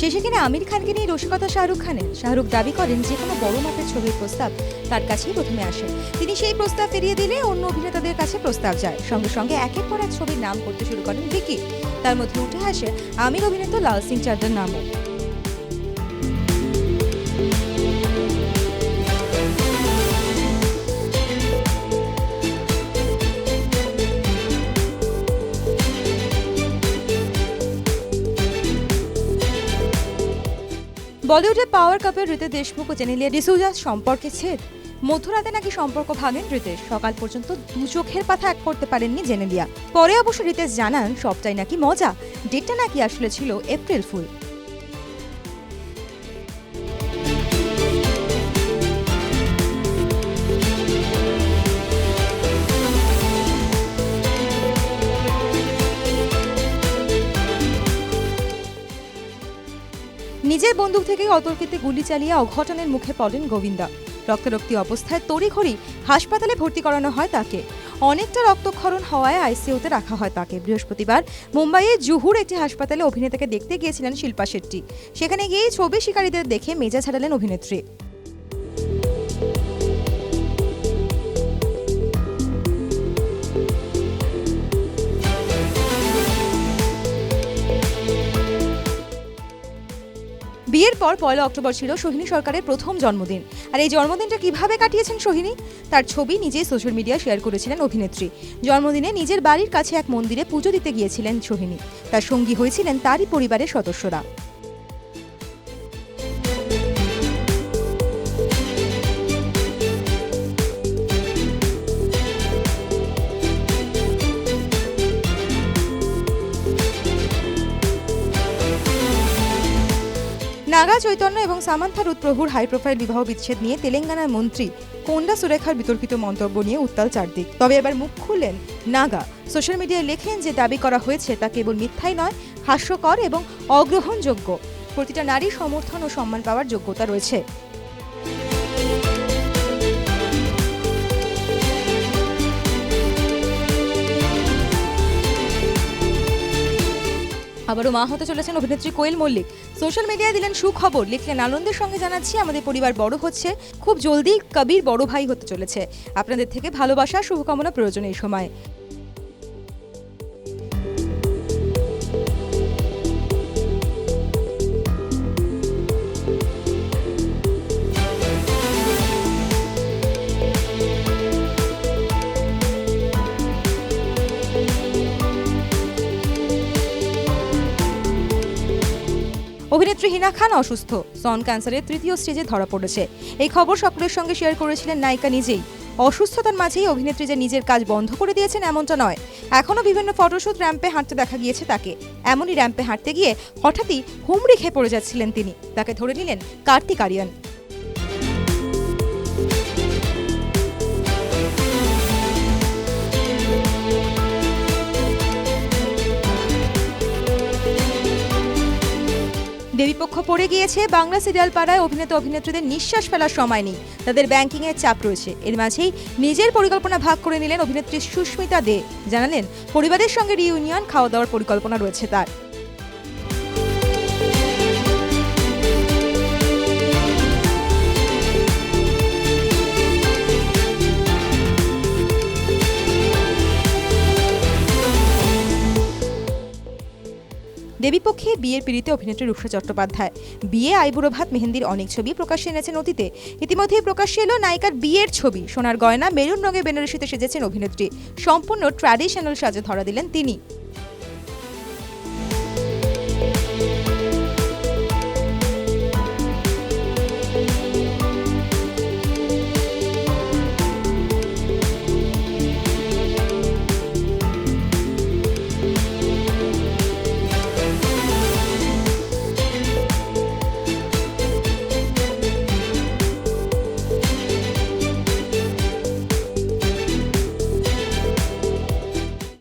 শেষে কিনা আমির খানকে নিয়ে রসিকতা শাহরুখ খানের। শাহরুখ দাবি করেন যে কোনো বড় মাপের ছবির প্রস্তাব তার কাছেই প্রথমে আসে। তিনি সেই প্রস্তাব ফিরিয়ে দিলে অন্য অভিনেতাদের কাছে প্রস্তাব যায়। সঙ্গে সঙ্গে একের পর এক ছবির নাম করতে শুরু করেন ভিকি। তার মধ্যে উঠে আসে আমির অভিনেতা লাল সিং চাড্ডার নামও। বলিউডে পাওয়ার কাপের রিতে দেশমুখ ও জেনিলিয়া ডিসুজা সম্পর্কে ছেদ। মধ্যরাতে নাকি সম্পর্ক ভাঙেন রিতেশ। সকাল পর্যন্ত দু চোখের পাথা এক করতে পারেননি জেনে জেনেলিয়া পরে অবশ্য রিতেশ জানান, সবটাই নাকি মজা। ডেটটা নাকি আসলে ছিল এপ্রিল ফুল। নিজের বন্দুক থেকে অতর্কিতে গুলি চালিয়ে অঘটনের মুখে পড়েন গোবিন্দা। রক্তারক্তি অবস্থায় তড়িঘড়ি হাসপাতালে ভর্তি করানো হয় তাকে। অনেকটা রক্তক্ষরণ হওয়ায় আইসিইউতে রাখা হয় তাকে। বৃহস্পতিবার মুম্বাইয়ের জুহুর একটি হাসপাতালে অভিনেতাকে দেখতে গিয়েছিলেন শিল্পা শেট্টি। সেখানে গিয়ে ছবি শিকারীদের দেখে মেজা ছাড়ালেন অভিনেত্রী। বিয়ের পর পয়লা অক্টোবর ছিল সোহিনী সরকারের প্রথম জন্মদিন। আর এই জন্মদিনটা কীভাবে কাটিয়েছেন সোহিনী? তার ছবি নিজেই সোশ্যাল মিডিয়া শেয়ার করেছিলেন অভিনেত্রী। জন্মদিনে নিজের বাড়ির কাছে এক মন্দিরে পুজো দিতে গিয়েছিলেন সোহিনী। তার সঙ্গী হয়েছিলেন তারই পরিবারের সদস্যরা। নাগা, চৈতন্য এবং সামান্থা রুত প্রভুর হাই প্রোফাইল বিবাহ বিচ্ছেদ নিয়ে তেলেঙ্গানার মন্ত্রী কোন্ডা সুরেখার বিতর্কিত মন্তব্য নিয়ে উত্তাল চারদিক। তবে এবার মুখ খুললেন নাগা। সোশ্যাল মিডিয়ায় লেখেন যে দাবি করা হয়েছে তা কেবল মিথ্যাই নয়, হাস্যকর এবং অগ্রহণযোগ্য। প্রতিটা নারী সমর্থন ও সম্মান পাওয়ার যোগ্যতা রয়েছে। আবারও মা হতে চলেছেন অভিনেত্রী কোয়েল মল্লিক। সোশ্যাল মিডিয়ায় দিলেন সুখবর, লিখলেন, আনন্দের সঙ্গে জানাচ্ছি, আমাদের পরিবার বড় হচ্ছে। খুব জলদি কবির বড় ভাই হতে চলেছে। আপনাদের থেকে ভালোবাসা, শুভকামনা প্রয়োজন এই সময়। অভিনেত্রী হিনা খান অসুস্থ। সন ক্যান্সারের তৃতীয় স্টেজে ধরা পড়েছে। এই খবর সকলের সঙ্গে শেয়ার করেছিলেন নায়িকা নিজেই। অসুস্থতার মাঝেই অভিনেত্রী যে নিজের কাজ বন্ধ করে দিয়েছেন এমনটা নয়। এখনও বিভিন্ন ফটোশ্যুট র্যাম্পে হাঁটতে দেখা গিয়েছে তাকে। এমনই র্যাম্পে হাঁটতে গিয়ে হঠাৎই হুমড়ি খেয়ে পড়ে যাচ্ছিলেন তিনি। তাকে ধরে নিলেন কার্তিক আরিয়ান। দেবীপক্ষ পড়ে গিয়েছে, বাংলা সিরিয়াল পাড়ায় অভিনেতা অভিনেত্রীদের নিঃশ্বাস ফেলার সময় নেই। তাদের ব্যাংকিংয়ের চাপ রয়েছে। এর মাঝেই নিজের পরিকল্পনা ভাগ করে নিলেন অভিনেত্রী সুস্মিতা দে। জানালেন, পরিবারের সঙ্গে রিউনিয়ন খাওয়া দাওয়ার পরিকল্পনা রয়েছে তার। দেবীপক্ষে বিয়ের পিড়িতে অভিনেত্রী রূপসা চট্টোপাধ্যায়। বিয়ে আইবুড়ো ভাত মেহেন্দির অনেক ছবি প্রকাশ্যে এনেছেন অতীতে। ইতিমধ্যেই প্রকাশ্যে এলো নায়িকার বিয়ের ছবি। সোনার গয়না, মেরুন রঙে বেনারসিতে সেজেছেন অভিনেত্রী। সম্পূর্ণ ট্র্যাডিশনাল সাজে ধরা দিলেন তিনি।